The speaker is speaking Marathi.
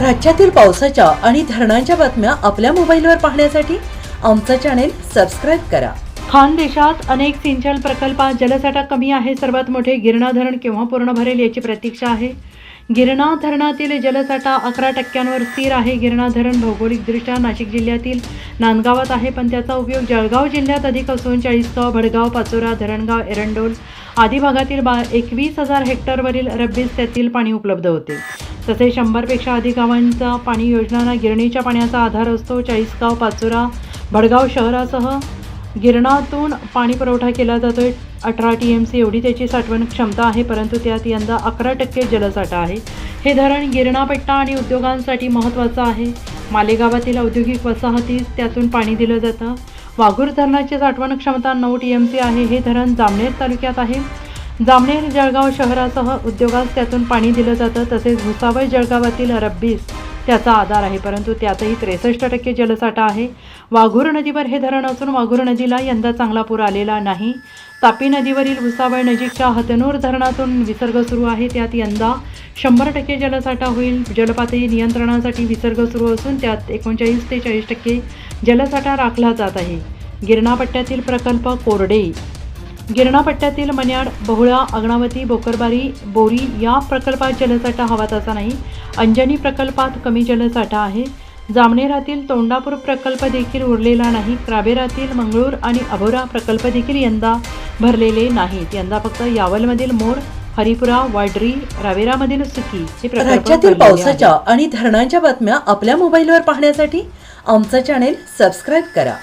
राज्यातील पावसाच्या आणि धरणांच्या बातम्या आपल्या मोबाईलवर पाहण्यासाठी आमचं चॅनेल सबस्क्राईब करा. खानदेशात अनेक सिंचन प्रकल्पात जलसाठा कमी आहे. सर्वात मोठे गिरणा धरण केव्हा पूर्ण भरेल याची प्रतीक्षा आहे. गिरणा धरणातील जलसाठा अकरा टक्क्यांवर स्थिर आहे. गिरणा धरण भौगोलिकदृष्ट्या नाशिक जिल्ह्यातील नांदगावात आहे पण त्याचा उपयोग जळगाव जिल्ह्यात अधिक असून चाळीसगाव भडगाव पाचोरा धरणगाव एरंडोल आदी भागातील बा एकवीस हजार हेक्टरवरील रब्बीस त्यातील पाणी उपलब्ध होते. तसेच शंभरपेक्षा अधिक गावांचा पाणी योजनांना गिरणीच्या पाण्याचा आधार असतो. चाळीसगाव पाचोरा भडगाव शहरासह गिरणातून पाणी पुरवठा केला जातो आहे अठरा टी एम सी एवढी त्याची साठवण क्षमता आहे परंतु त्यात यंदा अकरा टक्के जलसाठा आहे. हे धरण गिरणापट्टा आणि उद्योगांसाठी महत्त्वाचं आहे. मालेगावातील औद्योगिक वसाहतीस त्यातून पाणी दिलं जातं. वाघूर धरणाची साठवण क्षमता नऊ टी एम सी आहे. हे धरण जामनेर तालुक्यात आहे. जामनेर जळगाव शहरासह उद्योगास त्यातून पाणी दिलं जातं तसेच भुसावळ जळगावातील रब्बीस त्याचा आधार आहे. परंतु त्यातही त्रेसष्ट टक्के जलसाठा आहे. वाघूर नदीवर हे धरण असून वाघूर नदीला यंदा चांगला पूर आलेला नाही. तापी नदीवरील भुसावळ नजीकच्या हतनूर धरणातून विसर्ग सुरू आहे. त्यात यंदा शंभर टक्के जलसाठा होईल. जलपातळी नियंत्रणासाठी विसर्ग सुरू असून त्यात एकोणचाळीस ते चाळीस टक्के जलसाठा राखला जात आहे. गिरणापट्ट्यातील प्रकल्प कोरडे गिरणापट्ट्यातील मन्याड बहुळा अग्नावती बोकरबारी बोरी या प्रकल्पात जलसाठा हवा तसा नाही. अंजनी प्रकल्पात कमी जलसाठा आहे. जामनेरातील तोंडापूर प्रकल्प देखील उरलेला नाही. क्राबेरातील मंगळूर आणि अभोरा प्रकल्प देखील यंदा भरलेले नाहीत. यंदा फक्त यावलमधील मोड हरिपुरा वाडरी रावेरामधील सुकी हे राज्यातील. पावसाच्या आणि धरणांच्या बातम्या आपल्या मोबाईलवर पाहण्यासाठी आमचं चॅनेल सबस्क्राईब करा.